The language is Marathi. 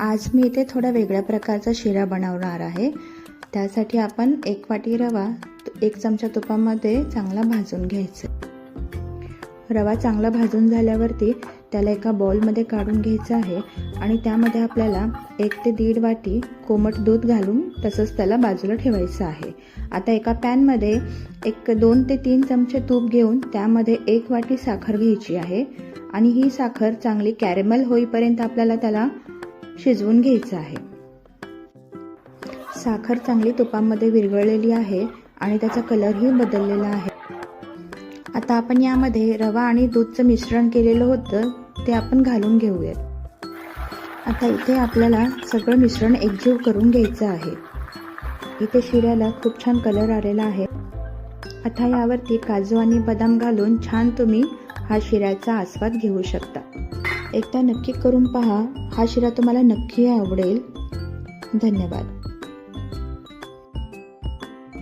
आज मी इथे थोडा वेगळ्या प्रकारचा शिरा बनवणार आहे. त्यासाठी आपण एक वाटी रवा एक चमचा तुपामध्ये चांगला भाजून घ्यायचा. रवा चांगला भाजून झाल्यावरती त्याला एका बॉलमध्ये काढून घ्यायचं आहे आणि त्यामध्ये आपल्याला एक ते दीड वाटी कोमट दूध घालून तसंच त्याला बाजूला ठेवायचं आहे. आता एका पॅनमध्ये एक दोन ते तीन चमचे तूप घेऊन त्यामध्ये एक वाटी साखर घ्यायची आहे. आणि ही साखर चांगली कॅरेमल होईपर्यंत आपल्याला त्याला शिजवून घ्यायचं आहे. साखर चांगली तुपामध्ये विरघळलेली आहे आणि त्याचा कलरही बदललेला आहे. आता आपण यामध्ये रवा आणि दूधचं मिश्रण केलेलं होतं ते आपण घालून घेऊयात. आता इथे आपल्याला सगळं मिश्रण एकजीव करून घ्यायचं आहे. इथे शिऱ्याला खूप छान कलर आलेला आहे. आता यावरती काजू आणि बदाम घालून छान तुम्ही हा शिऱ्याचा आस्वाद घेऊ शकता. एकदा नक्की करून पहा. हा शिरा तुम्हाला नक्की आवडेल. धन्यवाद.